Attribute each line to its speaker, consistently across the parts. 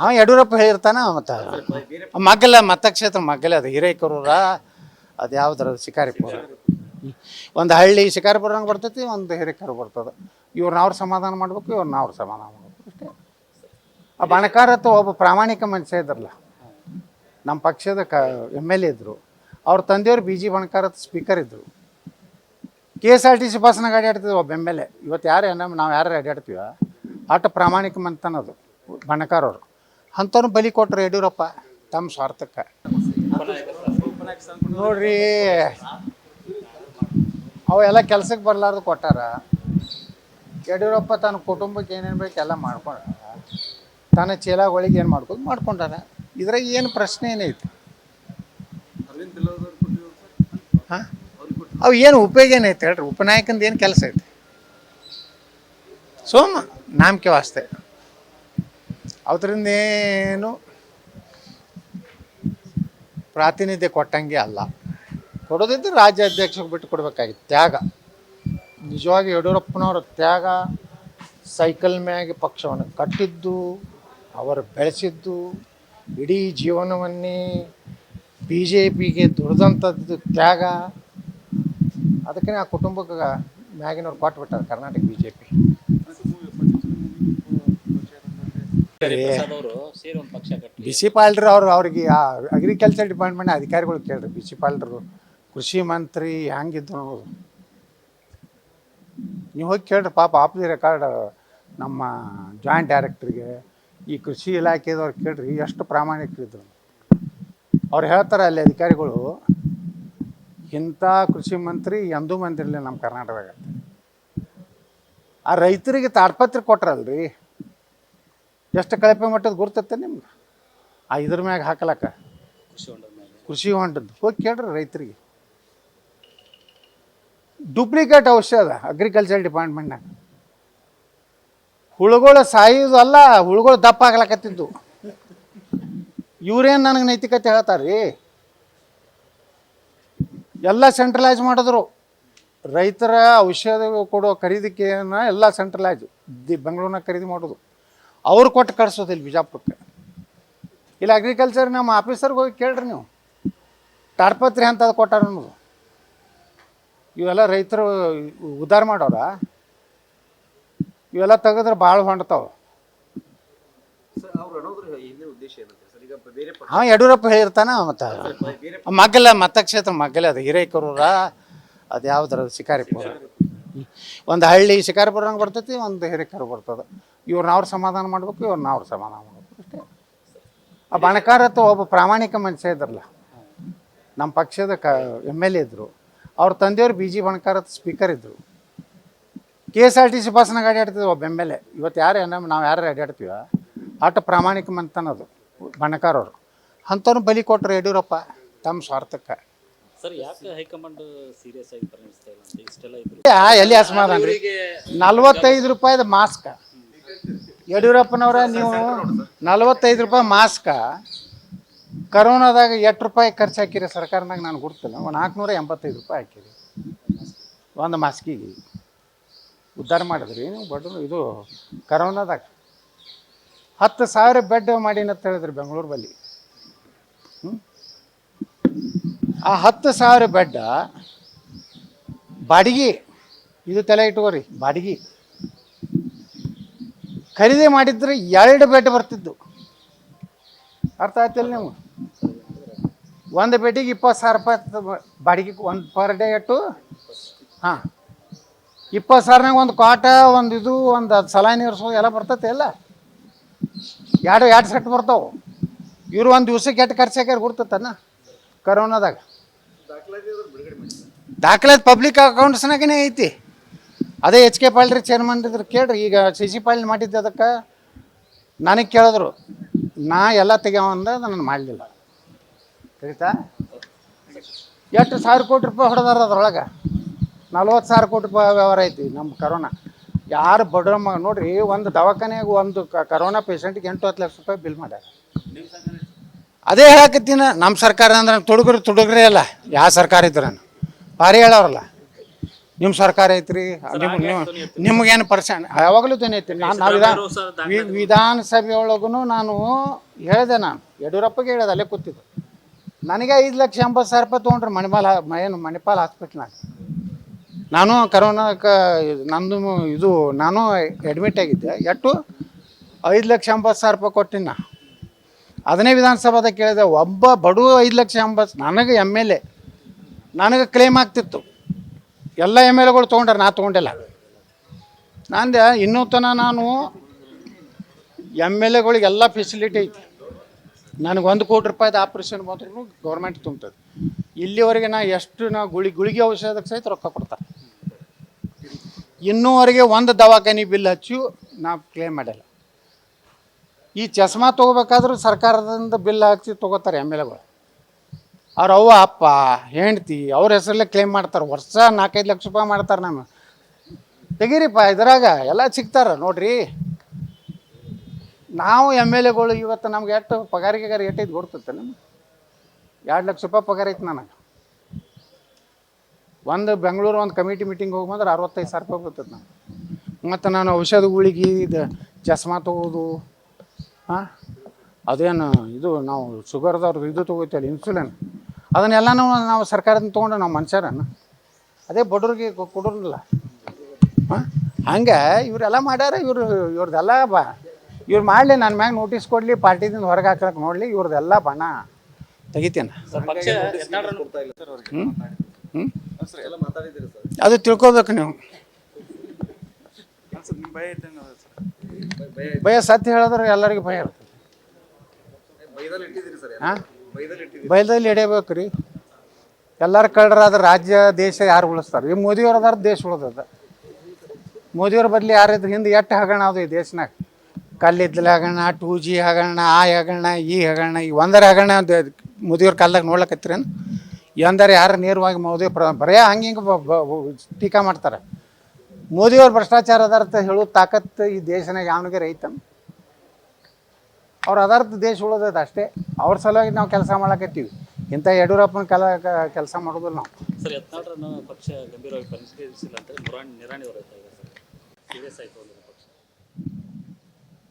Speaker 1: ಹಾಂ ಯಡಿಯೂರಪ್ಪ ಹೇಳಿರ್ತಾನ ಮತ್ತು ಮಗ್ಗಲ ಮತಕ್ಷೇತ್ರ ಮಗ್ಗಲೆ ಅದು ಹಿರೇಕರೂರ ಅದು ಯಾವ್ದಾರ ಶಿಕಾರಿಪುರ. ಒಂದು ಹಳ್ಳಿ ಶಿಕಾರಿಪುರಂಗೆ ಬರ್ತೈತಿ ಒಂದು ಹಿರೇಕರು ಬರ್ತದೆ. ಇವ್ರನ್ನ ಅವ್ರು ಸಮಾಧಾನ ಮಾಡ್ಬೇಕು ಇವ್ರನ್ನ ಅವ್ರು ಸಮಾಧಾನ ಮಾಡ್ಬೇಕು ಅಷ್ಟೇ. ಆ ಬಣಕಾರತ್ತು ಒಬ್ಬ ಪ್ರಾಮಾಣಿಕ ಮನುಷ್ಯ ಇದ್ರಲ್ಲ ನಮ್ಮ ಪಕ್ಷದ ಕ ಎಂ ಎಲ್ ಎ ಇದ್ದರು ಅವ್ರ ತಂದೆಯವರು ಬಿ ಜಿ ಬಣಕಾರತ್ ಸ್ಪೀಕರ್ ಇದ್ದರು K S R T C ಬಸ್ನಾಗ ಅಡ್ಡಾಡ್ತಿದ್ವಿ ಒಬ್ಬ ಎಂ ಎಲ್ ಎ. ಇವತ್ತು ಯಾರು ನಮ್ಮ ನಾವು ಯಾರು ಅಡ್ಡಾಡ್ತೀವ ಆಟ ಪ್ರಾಮಾಣಿಕ ಮಂತನದು ಬಣಕಾರವ್ರು. ಅಂಥವ್ರು ಬಲಿ ಕೊಟ್ಟರು ಯಡಿಯೂರಪ್ಪ ತಮ್ಮ ಸ್ವಾರ್ಥಕ್ಕೆ. ನೋಡ್ರಿ ಅವೆಲ್ಲ ಕೆಲ್ಸಕ್ಕೆ ಬರಲಾರ್ದು ಕೊಟ್ಟಾರ. ಯಡಿಯೂರಪ್ಪ ತನ್ನ ಕುಟುಂಬಕ್ಕೆ ಏನೇನು ಬೇಕು ಎಲ್ಲ ಮಾಡ್ಕೊಂಡ ತನ್ನ ಚೀಲಗಳಿಗೆ ಏನು ಮಾಡ್ಕೊಂಡು ಮಾಡ್ಕೊಂಡಾರ. ಇದ್ರಾಗ ಏನು ಪ್ರಶ್ನೆ ಏನೈತಿ ಹಾಂ? ಅವು ಏನು ಉಪಯೋಗ ಏನೈತೆ ಹೇಳ್ರಿ? ಉಪನಾಯಕಂದು ಏನು ಕೆಲಸ ಐತೆ? ಸೋಮ ನಾಮಕೆ ವಾಸ್ತೆ. ಅದರಿಂದ ಏನು ಪ್ರಾತಿನಿಧ್ಯ ಕೊಟ್ಟಂಗೆ ಅಲ್ಲ. ಕೊಡೋದಿದ್ರೆ ರಾಜ್ಯ ಅಧ್ಯಕ್ಷಕ್ಕೆ ಬಿಟ್ಟು ಕೊಡಬೇಕಾಗಿತ್ತು ತ್ಯಾಗ. ನಿಜವಾಗಿ ಯಡಿಯೂರಪ್ಪನವರ ತ್ಯಾಗ ಸೈಕಲ್ ಮ್ಯಾಗೆ ಪಕ್ಷವನ್ನು ಕಟ್ಟಿದ್ದು, ಅವರು ಬೆಳೆಸಿದ್ದು, ಇಡೀ ಜೀವನವನ್ನೇ ಬಿ ಜೆ ಪಿಗೆ ದುಡ್ದಂಥದ್ದು ತ್ಯಾಗ. ಅದಕ್ಕೆ ಆ ಕುಟುಂಬಕ್ಕೆ ಮ್ಯಾಗಿನವ್ರು ಕೊಟ್ಬಿಟ್ಟಾರೆ Karnataka B J P
Speaker 2: Prasad ಅವರು ಸೇರಿ ಒಂದು ಪಕ್ಷ ಕಟ್ಟಿ.
Speaker 1: ಬಿ ಸಿ ಪಾಲ್ಡ್ರು ಅವ್ರು ಅವ್ರಿಗೆ ಅಗ್ರಿಕಲ್ಚರ್ ಡಿಪಾರ್ಟ್ಮೆಂಟ್ ಅಧಿಕಾರಿಗಳು ಕೇಳ್ರಿ ಬಿಸಿ ಪಾಲ್ರು ಪಾಲ್ಡ್ರು. ಕೃಷಿ ಮಂತ್ರಿ ಹೆಂಗಿದ್ದು ನೋಡು. ನೀವು ಹೋಗಿ ಕೇಳ್ರಿ ಪಾಪ ಆಫ್ ದಿ ರೆಕಾರ್ಡ್ ನಮ್ಮ ಜಾಯಿಂಟ್ ಡೈರೆಕ್ಟ್ರಿಗೆ ಈ ಕೃಷಿ ಇಲಾಖೆದವ್ರು ಕೇಳ್ರಿ ಎಷ್ಟು ಪ್ರಾಮಾಣಿಕರಿದ್ರು. ಅವ್ರು ಹೇಳ್ತಾರೆ ಅಲ್ಲಿ ಅಧಿಕಾರಿಗಳು ಇಂಥ ಕೃಷಿ ಮಂತ್ರಿ ಎಂದೂ ಮಂದಿರಲಿ ನಮ್ಮ ಕರ್ನಾಟಕದಾಗ ಆ ರೈತರಿಗೆ ತಾಡ್ಪತ್ರೆ ಕೊಟ್ರಲ್ರಿ. ಎಷ್ಟು ಕಳಪೆ ಮಟ್ಟದ ಗುರ್ತತ್ತೆ ನಿಮ್ಗೆ? ಆ ಇದ್ರ ಮ್ಯಾಗ ಹಾಕಲಕ್ಕ?
Speaker 2: ಕೃಷಿ ಹೊಂಡದ ಮೇಲೆ
Speaker 1: ಕೃಷಿ ಹೊಂಡದ್ದು. ಹೋಗಿ ಕೇಳ್ರಿ ರೈತರಿಗೆ. ಡೂಪ್ಲಿಕೇಟ್ ಔಷಧ ಅಗ್ರಿಕಲ್ಚರ್ ಡಿಪಾರ್ಟ್ಮೆಂಟ್ನಾಗ ಹುಳುಗಳು ಸಾಯೋದು ಅಲ್ಲ ಹುಳುಗಳು ದಪ್ಪ ಆಗ್ಲಕತ್ತಿದ್ದು. ಇವ್ರೇನು ನನಗೆ ನೈತಿಕತೆ ಹೇಳ್ತಾರ್ರಿ? ಎಲ್ಲ ಸೆಂಟ್ರಲೈಸ್ ಮಾಡಿದ್ರು. ರೈತರ ಔಷಧ ಕೊಡೋ ಖರೀದಿಕೆಯನ್ನು ಎಲ್ಲ ಸೆಂಟ್ರಲೈಸ್ ದಿ ಬೆಂಗಳೂರಿನಾಗ ಖರೀದಿ ಮಾಡೋದು. ಅವ್ರು ಕೊಟ್ಟು ಕಳ್ಸೋದು ಇಲ್ಲಿ ಬಿಜಾಪುರಕ್ಕೆ. ಇಲ್ಲಿ ಅಗ್ರಿಕಲ್ಚರ್ ನಮ್ಮ ಆಫೀಸರ್ಗೆ ಹೋಗಿ ಕೇಳ್ರಿ ನೀವು. ತಾಡ್ಪತ್ರಿ ಅಂತದು ಕೊಟ್ಟಾರ ಅನ್ನೋದು. ಇವೆಲ್ಲ ರೈತರು ಉದ್ಧಾರ ಮಾಡೋರ. ಇವೆಲ್ಲ ತೆಗೆದ್ರೆ ಭಾಳ ಹೊಂಡ್ತಾವೆ. ಹಾಂ ಯಡಿಯೂರಪ್ಪ ಹೇಳಿರ್ತಾನ ಮತ್ತೆ ಮಗ್ಗಲ ಮತಕ್ಷೇತ್ರ ಮಗ್ಗಲ ಅದು ಹಿರೇಕರೂರ ಅದು ಯಾವ್ದಾರ ಶಿಕಾರಿಪುರ. ಒಂದು ಹಳ್ಳಿ ಶಿಕಾರಿಪುರಂಗೆ ಬರ್ತೈತಿ, ಒಂದು ಹಿರೇಕರು ಬರ್ತದೆ. ಇವ್ರನ್ನ ಅವ್ರು ಸಮಾಧಾನ ಮಾಡ್ಬೇಕು, ಇವ್ರನ್ನ ಅವ್ರು ಸಮಾಧಾನ ಮಾಡ್ಬೇಕು ಅಷ್ಟೇ. ಆ ಬಣಕಾರತ್ತು ಒಬ್ಬ ಪ್ರಾಮಾಣಿಕ ಮನುಷ್ಯ ಇದ್ರಲ್ಲ, ನಮ್ಮ ಪಕ್ಷದ ಕ, ಎಂ ಎಲ್ ಎ ಇದ್ದರು ಅವ್ರ ತಂದೆಯವರು ಬಿ ಜಿ ಬಣಕಾರತ್ ಸ್ಪೀಕರ್ ಇದ್ದರು K S R T C ಬಸ್ನಾಗ ಅಡ್ಡಾಡ್ತಿದ್ವಿ ಒಬ್ಬ ಎಂ ಎಲ್ ಎ. ಇವತ್ತು ಯಾರು ನಮ್ಮ ನಾವು ಯಾರು ಅಡ್ಡಾಡ್ತೀವ ಆಟ ಪ್ರಾಮಾಣಿಕ ಮಂತನದು ಬಣಕಾರವ್ರು. ಅಂಥವ್ರು ಬಲಿ ಕೊಟ್ಟರು ಯಡಿಯೂರಪ್ಪ, ತಮ್ಮ ಸ್ವಾರ್ಥಕ್ಕೆ.
Speaker 2: ಸರ್ ಯಾಕೆ ಹೈಕಮಾಂಡ್ ಸೀರಿಯಸ್ ಆಗಿ ಪರಿಗಣಿಸ್ತಾ ಇಲ್ಲ ಅಂತ? ಇಷ್ಟೆಲ್ಲ ಇದ್ರು.
Speaker 1: ಯಾ ಎಲ್ಲಿ ಅಸಮಾಧಾನ ರೀ? ನಲ್ವತ್ತೈದು ರೂಪಾಯಿದ ಮಾಸ್ಕ. ಯಡಿಯೂರಪ್ಪನವರ ನೀವು ನಲ್ವತ್ತೈದು ರೂಪಾಯಿ ಮಾಸ್ಕ. ಕರೋನಾದಾಗ ಎಷ್ಟು ರೂಪಾಯಿ ಖರ್ಚು ಹಾಕಿರಿ ಸರ್ಕಾರದಾಗ ನಾನು ಗುರ್ತಿಲ್ಲ. ಒಂದು ನಾಲ್ಕುನೂರ ಎಂಬತ್ತೈದು ರೂಪಾಯಿ ಹಾಕಿರಿ. ಒಂದು ಮಾಸ್ಕಿಗೆ. ಉದ್ಧಾರ ಮಾಡಿದ್ರಿ. ನೀವು ಬಡ್ರು ಇದು ಕರೋನಾದಾಗ. ಹತ್ತು ಸಾವಿರ ಬೆಡ್ ಮಾಡಿನ ಅಂತ ಹೇಳಿದ್ರಿ ಬೆಂಗಳೂರು ಬಲ್ಲಿ. ಹ್ಮ್? ಆ ಹತ್ತು ಸಾವಿರ ಬೆಡ್ ಬಾಡಿಗೆ. ಇದು ತಲೆ ಇಟ್ಕೋರಿ, ಬಾಡಿಗೆ. ಖರೀದಿ ಮಾಡಿದ್ರೆ ಎರಡು ಬೆಡ್ ಬರ್ತಿದ್ದು. ಅರ್ಥ ಆಯ್ತಿಲ್ಲ ನೀವು ಒಂದು ಬೆಡ್ಡಿಗೆ ಇಪ್ಪತ್ತು ಸಾವಿರ ರೂಪಾಯಿ ಬಾಡಿಗೆ, ಒಂದು ಪರ್ ಡೇ ಎಟ್ಟು ಹಾಂ. ಇಪ್ಪತ್ತು ಸಾವಿರನಾಗ ಒಂದು ಕಾಟ, ಒಂದು ಇದು, ಒಂದು ಸಲಾನಿ ಇರಿಸೋದು ಎಲ್ಲ ಬರ್ತೈತೆ ಎಲ್ಲ. ಎರಡು ಎರಡು ಸೆಟ್ ಬರ್ತಾವೆ. ಇವರು ಒಂದು ದಿವ್ಸಕ್ಕೆ ಎಟ್ಟು ಖರ್ಚು ಹಾಕ್ಯಾರ ಗುರ್ತತನ ಕರೋನಾದಾಗ. ದಾಖಲಾತಿ ಪಬ್ಲಿಕ್ ಅಕೌಂಟ್ಸ್ನಾಗೇ ಐತಿ. ಅದೇ ಎಚ್ ಕೆ ಪಾಲ್ರಿ ಚೇರ್ಮನ್ ಇದ್ರು ಕೇಳ್ರಿ, ಈಗ ಸಿ ಪಾಲ್ ಮಾಡಿದ್ದೆ ಅದಕ್ಕೆ ನನಗೆ ಕೇಳಿದ್ರು. ನಾ ಎಲ್ಲ ತೆಗ್ಯಾವಂದ ನಾನು ಮಾಡಲಿಲ್ಲ. ತಿಳಿತಾ? ಎಷ್ಟು ಸಾವಿರ ಕೋಟಿ ರೂಪಾಯಿ ಹೊಡೆದಾರ ಅದ್ರೊಳಗೆ? ನಲ್ವತ್ತು ಸಾವಿರ ಕೋಟಿ ರೂಪಾಯಿ ವ್ಯವಹಾರ ಐತಿ ನಮ್ಮ ಕರೋನಾ ಯಾರು ಬಡ್ರ ಮಗ, ನೋಡ್ರಿ, ಒಂದು ದವಾಖಾನೆಯಾಗ ಒಂದು ಕರೋನಾ ಪೇಷಂಟ್ಗೆ ಎಂಟು ಹತ್ತು ಲಕ್ಷ ರೂಪಾಯಿ ಬಿಲ್ ಮಾಡ್ಯಾರ. ಅದೇ ಹೇಳಕತ್ತೀನಿ ನಮ್ಮ ಸರ್ಕಾರ ಅಂದ್ರೆ ತುಡುಗರು ತುಡುಗ್ರೇ ಅಲ್ಲ ಯಾವ ಸರ್ಕಾರ ಇದ್ರ ಭಾರಿ ಹೇಳೋರಲ್ಲ ನಿಮ್ಮ ಸರ್ಕಾರ ಐತ್ರಿ ನಿಮ್ ನೀವು ನಿಮ್ಗೇನು ಪರ್ಸೆಂಟ್ ಯಾವಾಗಲೂ ಧ್ವನಿ ಐತಿ ನಾನು ನಾವು ವಿಧಾನ ವಿಧಾನಸಭೆಯೊಳಗೂ ವಿಧಾನಸಭೆ ಒಳಗೂ ನಾನು ಹೇಳಿದೆ ನಾನು. ಯಡಿಯೂರಪ್ಪಗೆ ಹೇಳಿದೆ ಅಲ್ಲೇ ಕೂತಿದ್ದು. ನನಗೆ ಐದು ಲಕ್ಷ ಎಂಬತ್ತು ಸಾವಿರ ರೂಪಾಯಿ ತೊಗೊಂಡ್ರೆ ಮಣಿಪಾಲ್ ಏನು ಮಣಿಪಾಲ್ ಹಾಸ್ಪಿಟ್ಲ್ನಾಗ ನಾನು. ಕರೋನಾಕ್ಕೆ ನಂದು ಇದು ನಾನು ಅಡ್ಮಿಟ್ ಆಗಿದ್ದೆ. ಎಷ್ಟು ಐದು ಲಕ್ಷ ಎಂಬತ್ತು ಸಾವಿರ ರೂಪಾಯಿ ಕೊಟ್ಟಿನ ಅದನ್ನೇ ವಿಧಾನಸಭಾದಾಗ ಕೇಳಿದೆ ಒಬ್ಬ ಬಡವ ಐದು ಲಕ್ಷ ಎಂಬತ್ತು ನನಗೆ ಎಂ ಎಲ್ ಎ. ನನಗೆ ಕ್ಲೇಮ್ ಆಗ್ತಿತ್ತು. ಎಲ್ಲ ಎಂ ಎಲ್ ಎಗಳು ತೊಗೊಂಡ್ರೆ, ನಾ ತೊಗೊಂಡಿಲ್ಲ. ನಂದೆ ಇನ್ನೂ ತನಕ ನಾನು ಎಂ ಎಲ್ ಎಗಳಿಗೆಲ್ಲ ಫೆಸಿಲಿಟಿ ಐತಿ. ನನಗೆ ಒಂದು ಕೋಟಿ ರೂಪಾಯಿದು ಆಪ್ರೇಷನ್ ಬಂದ್ರೂ ಗೌರ್ಮೆಂಟ್ ತುಂಬ್ತದೆ. ಇಲ್ಲಿವರೆಗೆ ನಾ ಎಷ್ಟು ನಾ ಗುಳಿ, ಗುಳಿಗೆ ಔಷಧಕ್ಕೆ ಸಹಿತ ರೊಕ್ಕ ಕೊಡ್ತಾರೆ ಇನ್ನೂವರೆಗೆ ಒಂದು ದವಾಖಾನೆ ಬಿಲ್ ಹಚ್ಚಿ ನಾ ಕ್ಲೇಮ್ ಮಾಡಿಲ್ಲ. ಈ ಚಸ್ಮಾ ತೊಗೋಬೇಕಾದ್ರೂ ಸರ್ಕಾರದಿಂದ ಬಿಲ್ ಹಾಕ್ಸಿ ತೊಗೋತಾರೆ ಎಂ ಎಲ್ ಎಗಳು ಅವ್ರ ಅವ್ವ, ಅಪ್ಪ, ಹೆಂಡ್ತಿ, ಅವ್ರ ಹೆಸರಲ್ಲೇ ಕ್ಲೇಮ್ ಮಾಡ್ತಾರೆ. ವರ್ಷ ನಾಲ್ಕೈದು ಲಕ್ಷ ರೂಪಾಯಿ ಮಾಡ್ತಾರೆ ನಮ್ಮ ತೆಗೀರಿಪ್ಪ, ಇದ್ರಾಗ ಎಲ್ಲ ಸಿಗ್ತಾರ ನೋಡ್ರಿ. ನಾವು ಎಂ ಎಲ್ ಎಗಳು ಇವತ್ತು ನಮ್ಗೆ ಎಷ್ಟು ಪಗಾರಿಗೆ ಎಷ್ಟೈದು ಕೊಡ್ತೈತೆ ನಮ್ಗೆ? ಎರಡು ಲಕ್ಷ ರೂಪಾಯಿ ಪಗಾರ ಐತೆ ನನಗೆ. ಒಂದು ಬೆಂಗಳೂರು ಒಂದು ಕಮಿಟಿ ಮೀಟಿಂಗ್ ಹೋಗಿ ಬಂದ್ರೆ ಅರವತ್ತೈದು ಸಾವಿರ ರೂಪಾಯಿ ಬರ್ತದೆ ನಾನು ಮತ್ತು ನಾನು ಔಷಧ ಗುಳಿಗೆ ಇದು ಚಸ್ಮಾ ತೊಗೋದು ಹಾಂ ಅದೇನು ಇದು ನಾವು ಶುಗರ್ದವ್ರದ್ದು ಇದು ತೊಗೋತೀವಲ್ಲ ಇನ್ಸುಲಿನ್ ಅದನ್ನೆಲ್ಲನೂ ನಾವು ಸರ್ಕಾರದಿಂದ ತೊಗೊಂಡು ನಾವು ಮನುಷ್ಯರನ್ನು. ಅದೇ ಬಡವ್ರಿಗೆ ಕೊ- ಕೊಡೋದಿಲ್ಲ ಹಾಂ? ಹಂಗೆ ಇವರೆಲ್ಲ ಮಾಡ್ಯಾರ ಇವರು ಇವ್ರದ್ದೆಲ್ಲ ಬಾ ಇವ್ರು ಮಾಡಲಿ ನನ್ನ ಮ್ಯಾಗ ನೋಟಿಸ್ ಕೊಡಲಿ ಪಾರ್ಟಿದಿಂದ ಹೊರಗೆ ಹಾಕೋಕೆ ನೋಡಲಿ ಇವ್ರದ್ದೆಲ್ಲ ಬಣ. ತೆಗಿತೇನೆ?
Speaker 2: ಸರ್ ಪಕ್ಷ ಯತ್ನಾಳರನ್ನು
Speaker 3: ಕೊಡ್ತಾ ಇಲ್ಲ. ಸರ್ ಅವ್ರಿಗೆ.
Speaker 1: ಹ್ಞೂ ಹ್ಞೂ
Speaker 3: ಎಲ್ಲ ಮಾತಾಡಿದ್ದೀರಿ ಸರ್?
Speaker 1: ಅದು ತಿಳ್ಕೊಬೇಕು ನೀವು.
Speaker 3: ಭಯ
Speaker 1: ಸತ್ಯ ಹೇಳಿದ್ರೆ ಎಲ್ಲರಿಗೂ ಭಯ ಇರ್ತದೆ.
Speaker 3: ಭಯದಲ್ಲಿ ಇಟ್ಟಿದ್ದೀರಿ ಸರ್
Speaker 1: ಹಾಂ? ಬಯಲಲ್ಲಿ ಹಿಡಿಯಬೇಕು ರೀ ಎಲ್ಲರ ಕಳ್ಳರಾದ ರಾಜ್ಯ, ದೇಶ ಯಾರು ಉಳಿಸ್ತಾರೆ? ಈ ಮೋದಿಯವ್ರು ಅದಾರ, ದೇಶ ಉಳಿದದ. ಮೋದಿಯವ್ರ ಬದಲಿ ಯಾರಿದ್ರು ಹಿಂದೆ ಎಟ್ಟು ಹಗರಣ ಅದು ಈ ದೇಶನಾಗ? ಕಲ್ಲಿದ್ದಲ ಹಗರಣ ಟೂ ಜಿ ಹಗರಣ, ಆ ಹಗರಣ, ಈ ಹಗರಣ, ಈ ಒಂದರ ಹಗರಣ ಅಂತ ಮೋದಿಯವ್ರ ಕಾಲದಾಗ ನೋಡ್ಲಕತ್ತೀರೇನು ಎಂದರೆ ಯಾರು ನೇರವಾಗಿ ಮೋದಿ ಪ್ರ, ಬರೇ ಹಂಗೆ ಹಿಂಗೆ ಟೀಕಾ ಮಾಡ್ತಾರೆ. ಮೋದಿಯವ್ರ ಭ್ರಷ್ಟಾಚಾರ ಅದಾರ್ಥ ಹೇಳೋ ತಾಕತ್ತು ಈ ದೇಶನಾಗ ಯಾವನಿಗೆ ರೈತನ ಅವ್ರ ಅದಾರ್ಥ ದೇಶ ಉಳಿದದ ಅಷ್ಟೇ. ಅವ್ರ ಸಲುವಾಗಿ ನಾವು ಕೆಲಸ ಮಾಡಕತ್ತೀವಿ. ಇಂಥ ಯಡಿಯೂರಪ್ಪನ ಕೆಲ ಕೆಲಸ ಮಾಡೋದಿಲ್ಲ ನಾವು.
Speaker 2: ಸರ್ ಯತ್ನಾಳರನ್ನು ಪಕ್ಷ ಗಂಭೀರವಾಗಿ ಪರಿಶೀಲಿಸಿಲ್ಲ ಅಂತ ಮುರಾಣಿ ನಿರಾಣಿ ಅವರು ಹೇಳ್ತಾ ಸರ್. ಸೀರಿಯಸ್ ಆಯ್ತು ಒಂದು ಪಕ್ಷ.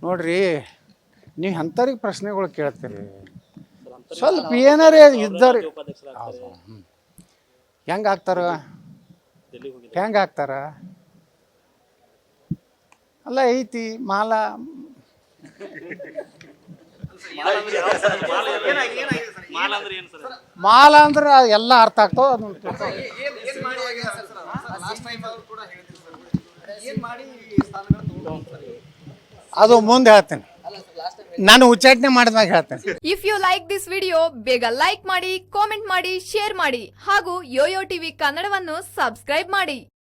Speaker 1: ನೋಡ್ರಿ ನೀವು ಅಂಥವ್ರಿಗೆ ಪ್ರಶ್ನೆಗಳು ಕೇಳ್ತೀರಿ? ಸ್ವಲ್ಪ ಏನಾರೇ
Speaker 2: ಇದ್ದಾರೆ
Speaker 1: ಹೆಂಗೆ ಆಗ್ತಾರ ಹೆಂಗೆ ಆಗ್ತಾರ ಅಲ್ಲ ಐತಿ ಮಾಲ.
Speaker 2: ಮಾಲ್ ಅಂದ್ರೆ
Speaker 1: ಎಲ್ಲ ಅರ್ಥ ಆಗ್ತಾವ ಅದನ್ನ ತಿಳ್ಕೊ.
Speaker 3: ಏನ್ ಮಾಡಿ ಆಗಿದೆ ಸರ್? ಲಾಸ್ಟ್ ಟೈಮ್ ಅವ್ರು ಕೂಡ ಹೇಳಿದ್ರು ಸರ್. ಏನ್ ಮಾಡಿ ಸ್ಥಾನಗಳನ್ನ ತಗೊಂಡ್ರು ಸರ್?
Speaker 1: ಅದು ಮುಂದೆ ಹೇಳ್ತೇನೆ. ನಾನು ಉಚ್ಚಾಟನೆ ಮಾಡಿದಾಗ ಹೇಳ್ತೇನೆ.
Speaker 4: If you like this video ಬೇಗ ಲೈಕ್ ಮಾಡಿ ಕಾಮೆಂಟ್ ಮಾಡಿ ಶೇರ್ ಮಾಡಿ ಹಾಗೂ ಯೋಯೋ ಟಿವಿ ಕನ್ನಡವನ್ನು ಸಬ್ಸ್ಕ್ರೈಬ್ ಮಾಡಿ.